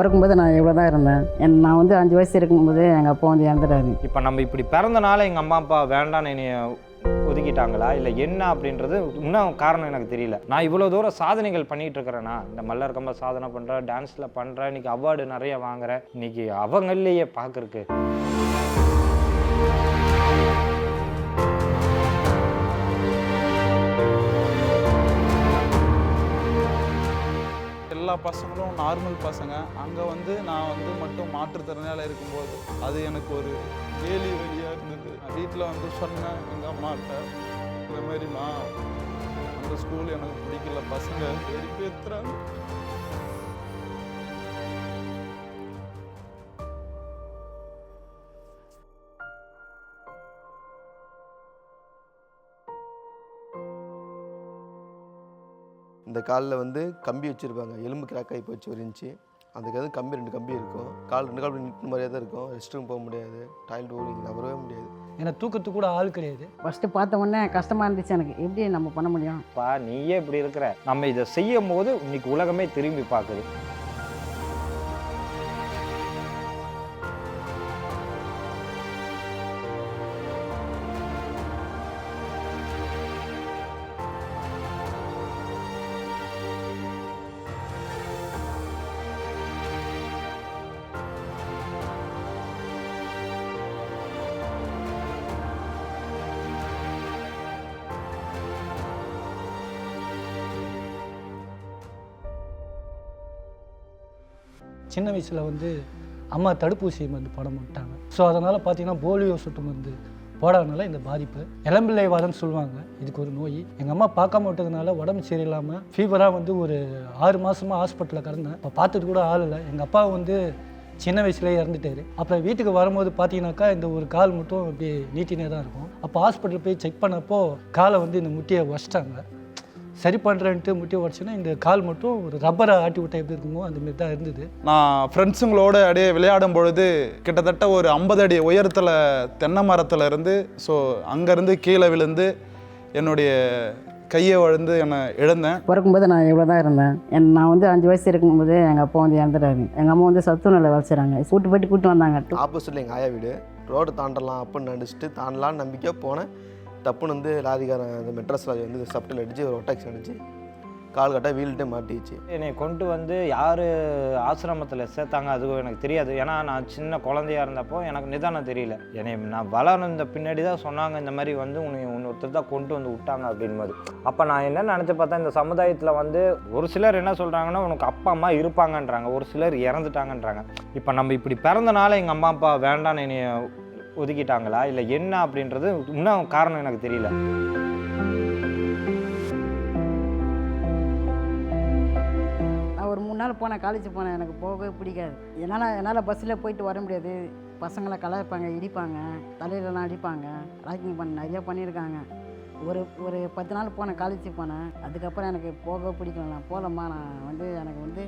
பிறக்கும்போது நான் இவ்வளோ தான் இருந்தேன். என் நான் வந்து அஞ்சு வயசு இருக்கும்போது எங்கள் அப்பா வந்து இறந்துட்டாரு. இப்போ நம்ம இப்படி பிறந்தனால எங்கள் அம்மா அப்பா வேண்டான்னு என்னைய ஒதுக்கிட்டாங்களா? இல்லை என்ன அப்படின்றது இன்னும் காரணம் எனக்கு தெரியல. நான் இவ்வளோ தூரம் சாதனைகள் பண்ணிகிட்டு இருக்கிறேன்னா இந்த மல்லர் கம்ப சாதனை பண்ணுறேன் டான்ஸில் பண்ணுறேன் இன்னைக்கு அவார்டு நிறைய வாங்குறேன் இன்னைக்கு அவங்களையே பார்க்குறக்கு எல்லா பசங்களும் நார்மல் பசங்க. அங்கே வந்து நான் வந்து மட்டும் மாற்றுத்திறனால இருக்கும்போது அது எனக்கு ஒரு கேலி வழியாக இருந்தது. வீட்டில் வந்து சொன்னேன் எங்கள் அம்மாட்ட இந்த மாதிரிம்மா அந்த ஸ்கூல் எனக்கு பிடிக்கல பசங்க வெறுப்பேற்றுறாங்க இந்த காலில் வந்து கம்பி வச்சுருப்பாங்க. எலும்பு கிராக் ஆகி போச்சு ஒரு இன்ச்சு அதுக்கு வந்து கம்பி ரெண்டு கம்பி இருக்கும். கால் ரெண்டு கால் நிற்கிற மாதிரியே தான் இருக்கும். ரெஸ்ட் ரூம் போக முடியாது. டாய்லெட் போக நகரவே முடியாது. ஏன்னா தூக்கத்துக்கு கூட ஆள் கிடையாது. ஃபஸ்ட்டு பார்த்த உடனே கஷ்டமாக இருந்துச்சு எனக்கு. எப்படி நம்ம பண்ண முடியும்? பா நீயே இப்படி இருக்கிற. நம்ம இதை செய்யும் போது இன்னைக்கு உலகமே திரும்பி பார்க்குது. சின்ன வயசில் வந்து அம்மா தடுப்பூசி மருந்து போட மாட்டாங்க. ஸோ அதனால் பார்த்தீங்கன்னா போலியோ சொட்டு மருந்து போடாதனால இந்த பாதிப்பு. இளம்பிள்ளை வாதம்னு சொல்லுவாங்க. இதுக்கு ஒரு நோய். எங்கள் அம்மா பார்க்காம விட்டதுனால உடம்பு சரியில்லாமல் ஃபீவராக வந்து ஒரு ஆறு மாதமாக ஹாஸ்பிட்டலில் கிடந்தேன். இப்போ பார்த்துட்டு கூட ஆள் இல்லை. எங்கள் அப்பா வந்து சின்ன வயசுலேயே இறந்துட்டாரு. அப்புறம் வீட்டுக்கு வரும்போது பார்த்தீங்கன்னாக்கா இந்த ஒரு கால் மட்டும் அப்படியே நீட்டினே தான் இருக்கும். அப்போ ஹாஸ்பிட்டல் போய் செக் பண்ணப்போ காலை வந்து இந்த முட்டியை உடச்சிட்டாங்க. சரி பண்ணுறேன்ட்டு முட்டியை உடச்சுன்னா இந்த கால் மட்டும் ஒரு ரப்பரை ஆட்டி விட்டா எப்படி இருக்குமோ அந்த மாதிரி தான் இருந்தது. நான் ஃப்ரெண்ட்ஸுங்களோட அப்படியே விளையாடும் பொழுது கிட்டத்தட்ட ஒரு ஐம்பது அடி உயரத்தில் தென்னை மரத்தில் இருந்து ஸோ அங்கேருந்து கீழே விழுந்து என்னுடைய கையை வழுந்து என்னை இழந்தேன். பிறக்கும்போது நான் இவ்வளோ தான் இருந்தேன். என் நான் வந்து அஞ்சு வயசு இருக்கும்போது எங்கள் அப்பா வந்து இறந்துட்டாரு. எங்கள் அம்மா வந்து சத்துணவில் வேலை செய்கிறாங்க கூட்டு போயிட்டு கூட்டு வந்தாங்க. ஆப்போசிட்டில் எங்கள் ஆயா வீடு. ரோடு தாண்டலாம் அப்படின்னு நினச்சிட்டு தாண்டலாம்னு நம்பிக்கையாக போனேன். டப்புன்னு வந்து லாரிக்காரன் அந்த மெட்ராஸ் லாரி வந்து சப்டில் அடித்து ஒரு ஒட்டாக்ஸ் அடிச்சு கால் கட்டாக வீல்கிட்டே மாட்டிச்சு என்னை கொண்டு வந்து யார் ஆசிரமத்தில் சேர்த்தாங்க அதுவும் எனக்கு தெரியாது. ஏன்னா நான் சின்ன குழந்தையா இருந்தப்போ எனக்கு நிதானம் தெரியல. என்னை நான் வளர்ந்த பின்னாடி தான் சொன்னாங்க இந்த மாதிரி வந்து உன்னை இன்னொருத்தர் தான் கொண்டு வந்து விட்டாங்க அப்படின்போது அப்போ நான் என்ன நினச்சி பார்த்தா இந்த சமுதாயத்தில் வந்து ஒரு சிலர் என்ன சொல்கிறாங்கன்னா உனக்கு அப்பா அம்மா இருப்பாங்கன்றாங்க. ஒரு சிலர் இறந்துட்டாங்கன்றாங்க. இப்போ நம்ம இப்படி பிறந்தனால எங்கள் அம்மா அப்பா வேண்டான்னு என்னைய ஒதுக்கிட்டாங்களா? இல்லை என்ன அப்படின்றது இன்னும் காரணம் எனக்கு தெரியல. நான் ஒரு மூணு நாள் போனேன் காலேஜ் போனேன். எனக்கு போகவே பிடிக்காது. என்னால் என்னால் பஸ்ஸில் போயிட்டு வர முடியாது. பசங்களை கலாய்ப்பாங்க இடிப்பாங்க தலையிலலாம் அடிப்பாங்க. ராக்கிங் பண்ண நிறையா பண்ணியிருக்காங்க. ஒரு ஒரு பத்து நாள் போனேன் காலேஜ் போனேன். அதுக்கப்புறம் எனக்கு போக பிடிக்கல. நான் போகலம்மா நான் வந்து எனக்கு வந்து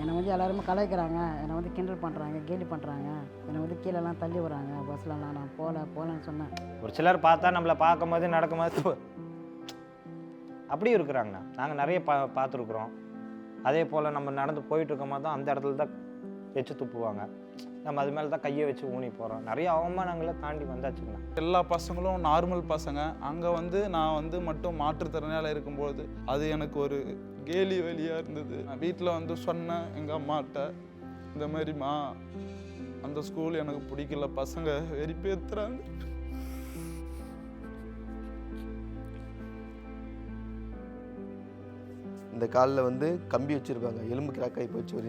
என்னை வந்து எல்லாருமே கலாய்க்கிறாங்க. என்னை வந்து கிண்டல் பண்ணுறாங்க கேலி பண்ணுறாங்க என்னை வந்து கீழெல்லாம் தள்ளி வராங்க பஸ்லலாம் நான் போகல போகலன்னு சொன்னேன். ஒரு சிலர் பார்த்தா நம்மளை பார்க்கும் போது நடக்கும்போது போது அப்படியும் இருக்கிறாங்கண்ணா. நாங்கள் நிறைய பா பார்த்துருக்குறோம். அதே போல் நம்ம நடந்து போயிட்டு இருக்கும்போது தான் அந்த இடத்துல தான் எச்சு துப்புவாங்க. நம்ம அது மேலே தான் கையை வச்சு ஊனி போகிறோம் நிறைய அவமானங்களை தாண்டி வந்தாச்சுங்கண்ணா எல்லா பசங்களும் நார்மல் பசங்க. அங்கே வந்து நான் வந்து மட்டும் மாற்றுத்திறனால இருக்கும்போது அது எனக்கு ஒரு கேலி வழியாக இருந்தது. நான் வீட்டில் வந்து சொன்னேன் எங்கள் அம்மாட்ட இந்த மாதிரிம்மா அந்த ஸ்கூல் எனக்கு பிடிக்கல. பசங்க வெறிப்பேத்துறாங்க இந்த காலில் வந்து கம்பி வச்சுருப்பாங்க. எலும்பு கிராக் ஆகி போச்சு ஒரு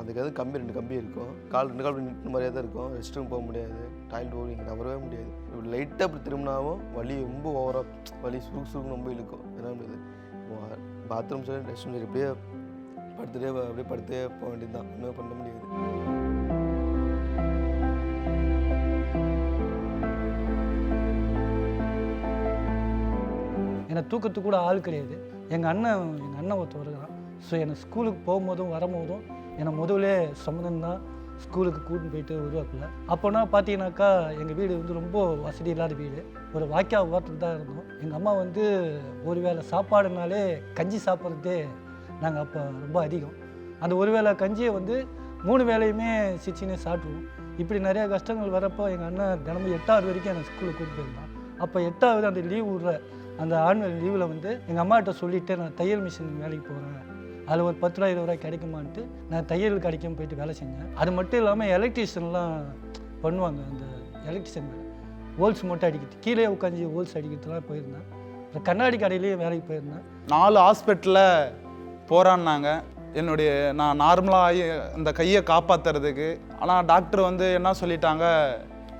இன்ச்சு அதுக்கு கம்பி ரெண்டு கம்பி இருக்கும். கால் ரெண்டு கால் நிற்கிற மாதிரியே தான் இருக்கும். ரெஸ்ட் ரூம் போக முடியாது. டாய்லெட் போக இங்கே நகரவே முடியாது. இப்படி லைட்டாக அப்படி திரும்பினாவும் வலி ரொம்ப ஓவராக வலி சுருக்கு சுருக்கு ரொம்ப இழுக்கும். என்ன முடியாது பாத்ரூம் சரி ரெஸ்ட் ரூம் சரி இப்படியே படுத்துட்டே அப்படியே படுத்தே போக வேண்டியது தான் ஒன்றுமே பண்ண முடியாது. எனக்கு தூக்கத்துக்கு கூட ஆள் கிடையாது. எங்கள் அண்ணன் எங்கள் அண்ணன் ஒருத்தர் வருகிறான். ஸோ எனக்கு ஸ்கூலுக்கு போகும்போதும் வரும்போதும் ஏன்னா முதல்ல சம்மந்தம் தான் ஸ்கூலுக்கு கூட்டின்னு போயிட்டு உருவாக்கல அப்போனா பார்த்தீங்கன்னாக்கா எங்கள் வீடு வந்து ரொம்ப வசதி இல்லாத வீடு. ஒரு வாய்க்கா ஓரத்தில் தான் இருந்தோம். எங்கள் அம்மா வந்து ஒரு வேளை சாப்பாடுனாலே கஞ்சி சாப்பிட்றதே நாங்கள் அப்போ ரொம்ப அதிகம். அந்த ஒரு வேளை கஞ்சியை வந்து மூணு வேலையுமே சிச்சின்னு சாப்பிடுவோம் இப்படி நிறையா கஷ்டங்கள் வரப்போ எங்கள் அண்ணன் தினமும் எட்டாவது வரைக்கும் எனக்கு ஸ்கூலுக்கு கூப்பிட்டு போயிருந்தான். அப்போ எட்டாவது அந்த லீவ் விடுற அந்த ஆனுவல் லீவில் வந்து எங்கள் அம்மாகிட்ட சொல்லிவிட்டு நான் தையல் மிஷின் வேலைக்கு போகிறேன் அதில் ஒரு பத்து ரூபா இருபது ரூபாய் கிடைக்குமான்ட்டு நான் தையல் கடைக்கும் போயிட்டு வேலை செஞ்சேன். அது மட்டும் இல்லாமல் எலக்ட்ரீஷியன்லாம் பண்ணுவாங்க அந்த எலக்ட்ரிஷியன் வேலை ஹோல்ஸ் மட்டும் அடிக்கிறது கீழே உட்காந்து ஹோல்ஸ் அடிக்கிறதுலாம் போயிருந்தேன். அப்புறம் கண்ணாடி கடையிலேயே வேலைக்கு போயிருந்தேன். நாலு ஹாஸ்பிட்டலில் போராடினாங்க என்னுடைய நான் நார்மலாக ஆகி அந்த கையை காப்பாற்றுறதுக்கு ஆனால் டாக்டர் வந்து என்ன சொல்லிட்டாங்க?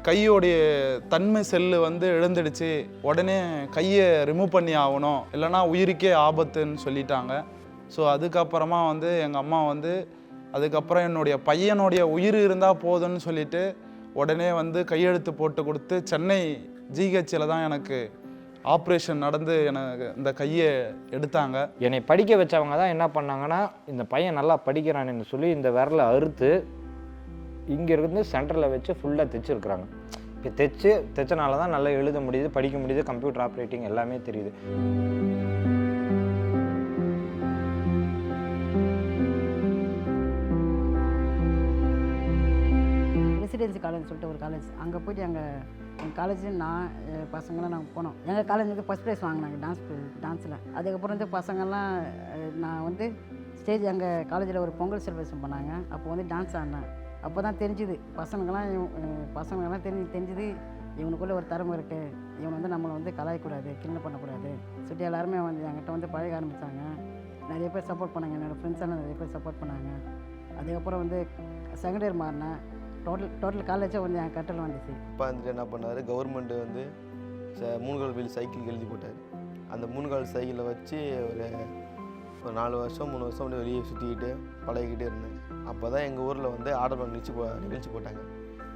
கையோடைய தன்மை செல்லு வந்து இழந்துடுச்சு உடனே கையை ரிமூவ் பண்ணி ஆகணும். இல்லைன்னா உயிருக்கே ஆபத்துன்னு சொல்லிட்டாங்க. ஸோ அதுக்கப்புறமா வந்து எங்கள் அம்மா வந்து அதுக்கப்புறம் என்னுடைய பையனுடைய உயிர் இருந்தால் போதும்னு சொல்லிட்டு உடனே வந்து கையெழுத்து போட்டு கொடுத்து சென்னை ஜிஹெச்சில் தான் எனக்கு ஆப்ரேஷன் நடந்து எனக்கு இந்த கையை எடுத்தாங்க. என்னை படிக்க வச்சவங்க தான் என்ன பண்ணாங்கன்னா இந்த பையன் நல்லா படிக்கிறான்னு சொல்லி இந்த விரலை அறுத்து இங்கே இருந்து சென்டரில் வச்சு ஃபுல்லாக தைச்சிருக்கிறாங்க. இப்போ தைச்சு தைச்சனால தான் நல்லா எழுத முடியுது படிக்க முடியுது கம்ப்யூட்டர் ஆப்ரேட்டிங் எல்லாமே தெரியுது. ரெசிடென்சி காலேஜ் சொல்லிட்டு ஒரு காலேஜ் அங்கே போய்ட்டு எங்கள் எங்கள் காலேஜ் நான் என் பசங்களாம் நாங்கள் போனோம். எங்கள் காலேஜ் வந்து ஃபஸ்ட் ப்ரைஸ் வாங்கினாங்க டான்ஸ் டான்ஸில் அதுக்கப்புறம் வந்து பசங்கள்லாம் நான் வந்து ஸ்டேஜ் எங்கள் காலேஜில் ஒரு பொங்கல் செலிப்ரேஷன் பண்ணாங்க. அப்போ வந்து டான்ஸ் ஆடினேன். அப்போ தான் தெரிஞ்சுது பசங்களுக்கெல்லாம் பசங்களுக்கெல்லாம் தெரிஞ்சு தெரிஞ்சுது இவனுக்குள்ளே ஒரு திறமை இருக்குது இவன் வந்து நம்மளை வந்து கலாயக்கூடாது கிண்டல் பண்ணக்கூடாது சொல்லிட்டு எல்லாருமே வந்து என்கிட்ட வந்து பழக ஆரம்பித்தாங்க நிறைய பேர் சப்போர்ட் பண்ணாங்க. என்னோடய ஃப்ரெண்ட்ஸ் எல்லாம் நிறைய பேர் சப்போர்ட் பண்ணாங்க. அதுக்கப்புறம் வந்து செகண்ட் இயர் மாறினேன். டோட்டல் டோட்டல் காலேஜே வந்து என் கட்டில் வந்துச்சு. அப்பா வந்துட்டு என்ன பண்ணார்? கவர்மெண்ட்டு வந்து ச- மூணு கால் வீல் சைக்கிள் எழுதி போட்டார். அந்த மூணு கால் சைக்கிளை வச்சு ஒரு ஒரு நாலு வருஷம் மூணு வருஷம் அப்படியே வெளியே சுற்றிக்கிட்டு பழகிக்கிட்டே இருந்தேன். அப்போ தான் எங்கள் ஊரில் வந்து ஆடல் நிகழ்ச்சி போ நிகழ்ச்சி போட்டாங்க.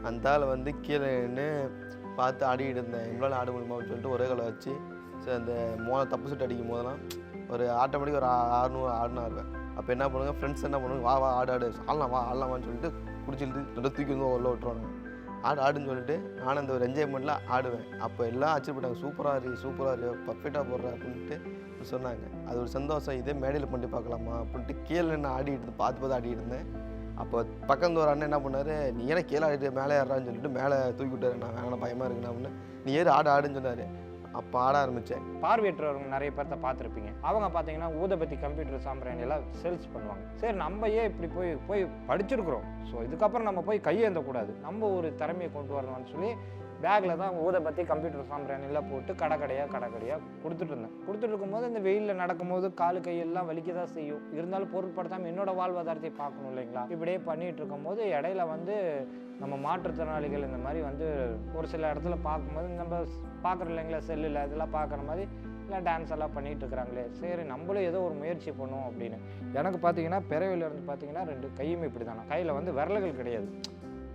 அந்த ஆளை வந்து கீழே நின்று பார்த்து ஆடிக்கிட்டு இருந்தேன். எங்களால் ஆட அப்படின்னு சொல்லிட்டு ஒரே காலை வச்சு சரி அந்த மோனை தப்பு சுட்டு அடிக்கும் போதெல்லாம் ஒரு ஆட்டோமேட்டிக் ஒரு ஆறுநூறு ஆடுனா இருப்பேன் அப்போ என்ன பண்ணுவாங்க ஃப்ரெண்ட்ஸ் என்ன பண்ணுவாங்க வா வா ஆடு ஆடு ஆடலாம் வா ஆடலாமான்னு சொல்லிட்டு பிடிச்சிட்டு ரெண்டு தூக்கி வந்து உள்ள விட்டுருவாங்க ஆடு ஆடுன்னு சொல்லிட்டு நான் அந்த ஒரு என்ஜாய்மெண்ட்டில் ஆடுவேன். அப்போ எல்லாம் ஆச்சரியப்பட்டாங்க சூப்பராக இரு சூப்பராக இரு பர்ஃபெக்டாக போடுற அப்படின்ட்டு சொன்னாங்க. அது ஒரு சந்தோஷம் இதே மேடையில் பண்ணி பார்க்கலாமா அப்படின்ட்டு கீழே நான் ஆடிட்டு பார்த்து பார்த்து ஆடிட்டு இருந்தேன். அப்போ பக்கத்து ஒரு அண்ணன் என்ன பண்ணார் நீ ஏன்னா கீழே ஆடிட்டு மேலே ஏறான்னு சொல்லிட்டு மேலே தூக்கி விட்டாரு. நான் வேணாம் பயமாக இருக்குண்ணா அப்படின்னு. நீ ஏறு ஆடு ஆடுன்னு சொன்னார். பாட ஆட ஆரம்பித்தேன் பார்வையற்றவங்க நிறைய பேர்த்த பார்த்துருப்பீங்க. அவங்க பார்த்தீங்கன்னா ஊதபத்தி கம்ப்யூட்டர் சாம்பிராணி எல்லாம் சேல்ஸ் பண்ணுவாங்க. சரி நம்ம ஏன் இப்படி போய் போய் படிச்சிருக்கிறோம்? ஸோ இதுக்கப்புறம் நம்ம போய் கையேந்தக்கூடாது. நம்ம ஒரு திறமையை கொண்டு வரணும்னு சொல்லி பேக்கில் தான் ஊதபத்தி கம்ப்யூட்டர் சாம்பிராணிலாம் போட்டு கடை கடையாக கடை கடையாக கொடுத்துட்டு இருந்தேன். கொடுத்துட்டு இருக்கும்போது இந்த வெயிலில் நடக்கும்போது காலு கையெல்லாம் வலிக்க தான் செய்யும். இருந்தாலும் பொருட்படுத்தாமல் என்னோட வாழ்வாதாரத்தை பார்க்கணும் இல்லைங்களா? இப்படியே பண்ணிகிட்டு இருக்கும்போது இடையில வந்து நம்ம மாற்றுத்திறனாளிகள் இந்த மாதிரி வந்து ஒரு சில இடத்துல பார்க்கும்போது நம்ம பார்க்குறோம் இல்லைங்களா செல்லில் இதெல்லாம் பார்க்குற மாதிரி இல்லை டான்ஸ் எல்லாம் பண்ணிகிட்டு இருக்கிறாங்களே. சரி நம்மளும் ஏதோ ஒரு முயற்சி பண்ணுவோம் அப்படின்னு. எனக்கு பார்த்தீங்கன்னா பிறவில இருந்து பார்த்தீங்கன்னா ரெண்டு கையுமே இப்படி தானே கையில் வந்து விரல்கள் கிடையாது.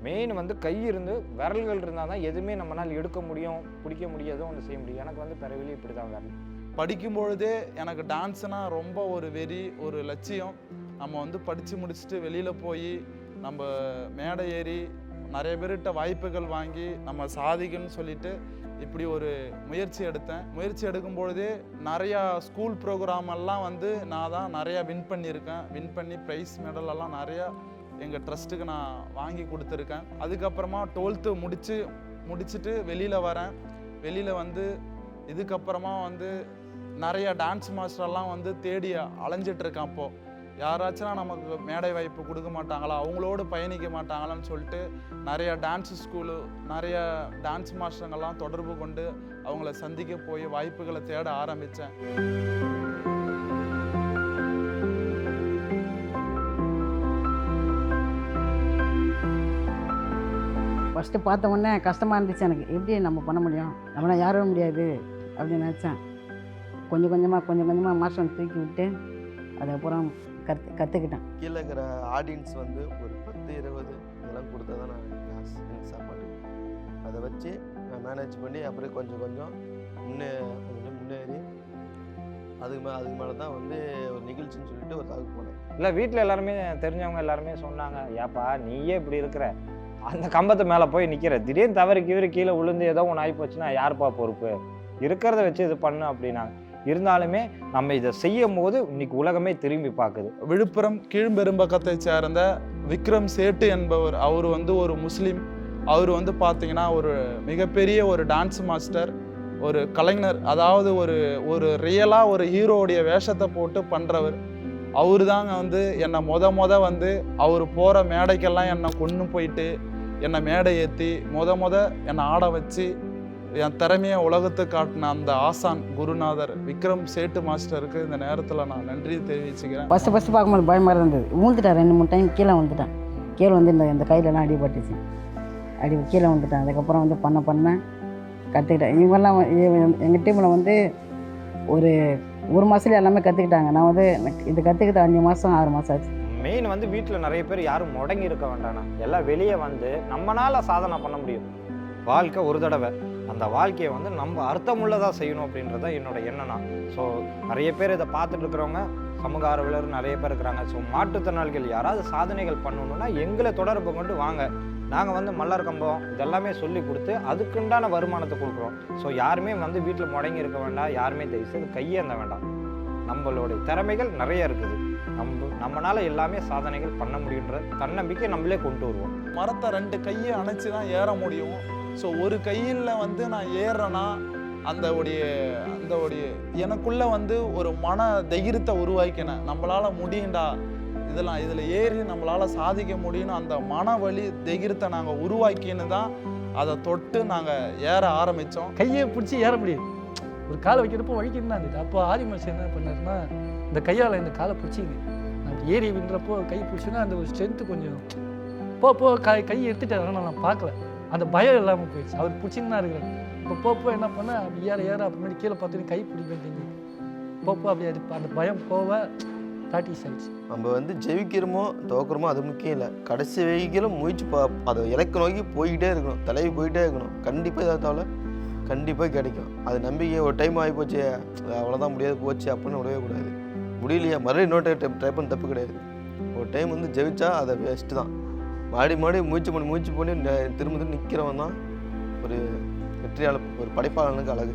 மெயின் வந்து கை இருந்து விரல்கள் இருந்தால் தான் எதுவுமே நம்மளால் எடுக்க முடியும் பிடிக்க முடியாதோ ஒன்று செய்ய முடியும். எனக்கு வந்து பிறவிலே இப்படி தான் விரல். படிக்கும் பொழுதே எனக்கு டான்ஸ்னால் ரொம்ப ஒரு வெறி ஒரு லட்சியம். நம்ம வந்து படித்து முடிச்சுட்டு வெளியில் போய் நம்ம மேடை ஏறி நிறைய பேர்கிட்ட வாய்ப்புகள் வாங்கி நம்ம சாதிக்கணும்னு சொல்லிட்டு இப்படி ஒரு முயற்சி எடுத்தேன். முயற்சி எடுக்கும் பொழுதே நிறையா ஸ்கூல் ப்ரோக்ராம் எல்லாம் வந்து நான் தான் நிறையா வின் பண்ணியிருக்கேன். வின் பண்ணி ப்ரைஸ் மெடலெல்லாம் நிறையா எங்கள் ட்ரஸ்ட்டுக்கு நான் வாங்கி கொடுத்துருக்கேன். அதுக்கப்புறமா டுவெல்த்து முடித்து முடிச்சுட்டு வெளியில் வரேன். வெளியில் வந்து இதுக்கப்புறமா வந்து நிறைய டான்ஸ் மாஸ்டர்லாம் வந்து தேடி அலைஞ்சிட்ருக்கேன் அப்போது யாராச்சும் நமக்கு மேடை வாய்ப்பு கொடுக்க மாட்டாங்களா? அவங்களோடு பயணிக்க மாட்டாங்களான்னு சொல்லிட்டு நிறைய டான்ஸ் ஸ்கூலு நிறைய டான்ஸ் மாஸ்டருங்கெல்லாம் தொடர்பு கொண்டு அவங்கள சந்திக்க போய் வாய்ப்புகளை தேட ஆரம்பித்தேன் ஃபஸ்ட்டு பார்த்த உடனே கஷ்டமாக இருந்துச்சு எனக்கு. எப்படி நம்ம பண்ண முடியும்? நம்மளால் யாரும் முடியாது அப்படின்னு நினச்சேன். கொஞ்சம் கொஞ்சமாக கொஞ்சம் கொஞ்சமாக மாஸ்டர் தூக்கி விட்டு அதுக்கப்புறம் கற்று கற்றுக்கிட்டேன் கீழே இருக்கிற ஆடியன்ஸ் வந்து ஒரு பத்து இருபது இதெல்லாம் கொடுத்தா தான் நான் சாப்பாடு. அதை வச்சு நான் மேனேஜ் பண்ணி அப்படியே கொஞ்சம் கொஞ்சம் முன்னே கொஞ்சம் முன்னேறி அதுக்கு மேலே அதுக்கு மேலே தான் வந்து ஒரு நிகழ்ச்சின்னு சொல்லிட்டு ஒரு தாக்கு போனேன். இல்லை வீட்டில் எல்லாருமே தெரிஞ்சவங்க எல்லாருமே சொன்னாங்க ஏப்பா நீயே இப்படி இருக்கிற. அந்த கம்பத்து மேலே போய் நிற்கிற திடீர்னு தவறு கீவரு கீழே விழுந்து ஏதோ ஒன்று ஆகி போச்சுன்னா யாருப்பா பொறுப்பு? இருக்கிறத வச்சு இது பண்ணு அப்படின்னாங்க. இருந்தாலுமே நம்ம இதை செய்யும் போது இன்னைக்கு உலகமே திரும்பி பார்க்குது. விழுப்புரம் கீழ்பெரும்பக்கத்தை சேர்ந்த விக்ரம் சேட்டு என்பவர் அவர் வந்து ஒரு முஸ்லீம். அவர் வந்து பார்த்தீங்கன்னா ஒரு மிகப்பெரிய ஒரு டான்ஸ் மாஸ்டர் ஒரு கலைஞர் அதாவது ஒரு ஒரு ரியலாக ஒரு ஹீரோவுடைய வேஷத்தை போட்டு பண்ணுறவர் அவர் தாங்க வந்து என்னை மொத மொத வந்து அவர் போகிற மேடைக்கெல்லாம் என்னை கொண்டு போயிட்டு என்னை மேடை ஏற்றி மொத மொத என்னை ஆட வச்சு என் திறமையை உலகத்துக்கு காட்டின அந்த ஆசான் குருநாதர் விக்ரம் சேட்டு மாஸ்டருக்கு இந்த நேரத்தில் நான் நன்றி தெரிவிச்சுக்கிறேன். ஃபஸ்ட்டு ஃபஸ்ட்டு பார்க்கும்போது பயமாக இருந்தது. விழுந்துட்டேன் ரெண்டு மூணு டைம் கீழே வந்துட்டேன் கீழே வந்து இந்த இந்த கையிலலாம் அடிபட்டுச்சு. அடி கீழே வந்துட்டேன் அதுக்கப்புறம் வந்து பண்ண பண்ண கற்றுக்கிட்டேன் இவங்கெல்லாம் எங்கள் டீமில் வந்து ஒரு ஒரு மாதத்துல எல்லாமே கற்றுக்கிட்டாங்க நான் வந்து எனக்கு இது கற்றுக்கிட்ட அஞ்சு மாதம் ஆறு மாதம் ஆச்சு. மெயின் வந்து வீட்டில் நிறைய பேர் யாரும் முடங்கி இருக்க வேண்டாண்ணா எல்லாம் வெளியே வந்து நம்மளால் சாதனை பண்ண முடியும். வாழ்க்கை ஒரு தடவை. அந்த வாழ்க்கையை வந்து நம்ம அர்த்தமுள்ளதாக செய்யணும் அப்படின்றத என்னோட எண்ணம்னா ஸோ நிறைய பேர் இதை பார்த்துட்டு இருக்கிறவங்க சமூக ஆர்வலர் நிறைய பேர் இருக்கிறாங்க. ஸோ மாற்றுத்திறனாளிகள் யாராவது சாதனைகள் பண்ணணும்னா எங்களை தொடர்பு கொண்டு வாங்க. நாங்கள் வந்து மல்லர் கம்பம் இதெல்லாமே சொல்லி கொடுத்து அதுக்குண்டான வருமானத்தை கொடுக்குறோம். ஸோ யாருமே வந்து வீட்டில் முடங்கி இருக்க வேண்டாம். யாருமே தயவுசெய்து கையேந்த வேண்டாம். நம்மளுடைய திறமைகள் நிறைய இருக்குது. நம்ம நம்மனால எல்லாமே சாதனைகள் பண்ண முடியுன்ற தன்னம்பிக்கை நம்மளே கொண்டு வருவோம். மரத்தை ரெண்டு கையை அணைச்சி தான் ஏற முடியும். ஸோ ஒரு கையில் வந்து நான் ஏறுறேன்னா அந்த உடைய அந்த உடைய எனக்குள்ள வந்து ஒரு மன தைரியத்தை உருவாக்கினேன் நம்மளால முடியும்டா இதெல்லாம் இதில் ஏறி நம்மளால சாதிக்க முடியும்னு அந்த மன வலி தைரியத்தை நாங்கள் உருவாக்கின்னு தான் அதை தொட்டு நாங்கள் ஏற ஆரம்பித்தோம் கையை பிடிச்சி ஏற முடியாது ஒரு காலை வைக்கிறப்போ இருந்தது அப்போ ஆதி மனுஷன் என்ன பண்ணாருன்னா இந்த கையால் இந்த காலை பிடிச்சிங்க ஏறி விழுந்துறப்போ கை பிடிச்சோன்னா அந்த ஒரு ஸ்ட்ரென்த்து கொஞ்சம் போ போ கை கை எடுத்துட்டாரு ஆனால் நான் பார்க்கல. அந்த பயம் இல்லாமல் போயிடுச்சு. அவர் பிடிச்சின்னு தான் இருக்கிறார். இப்போ போப்போ என்ன பண்ண? அப்படி ஏற ஏற அப்புறமேட்டு கீழே பார்த்துட்டு கை பிடிக்க போ போப்போ அப்படி அது அந்த பயம் போக ப்ராக்டிஸ் ஆகிடுச்சு நம்ம வந்து ஜெயிக்கிறோமோ தோக்குறோமோ அது முக்கியம் இல்லை. கடைசி வரைக்கும் முயற்சி பா அதை இலக்கு நோக்கி போய்கிட்டே இருக்கணும். தலைவி போயிட்டே இருக்கணும். கண்டிப்பாக இதாத்தால கண்டிப்பாக கிடைக்கும். அது நம்பிக்கை ஒரு டைம் ஆகி போச்சு. அவ்வளோதான் முடியாது போச்சு அப்படின்னு விடவே கூடாது. முடியலையா. மறுபடியும் இன்னொரு டைம் ட்ரை பண்ண தப்பு கிடையாது. ஒரு டைம் வந்து ஜெயிச்சா அதை வேஸ்ட்டு தான். மாடி மாடி மூச்சு பண்ணி மூச்சு பண்ணி திரும்ப திரும்ப நிற்கிறவன் தான் ஒரு வெற்றியாளர் ஒரு படைப்பாளனுக்கு அழகு.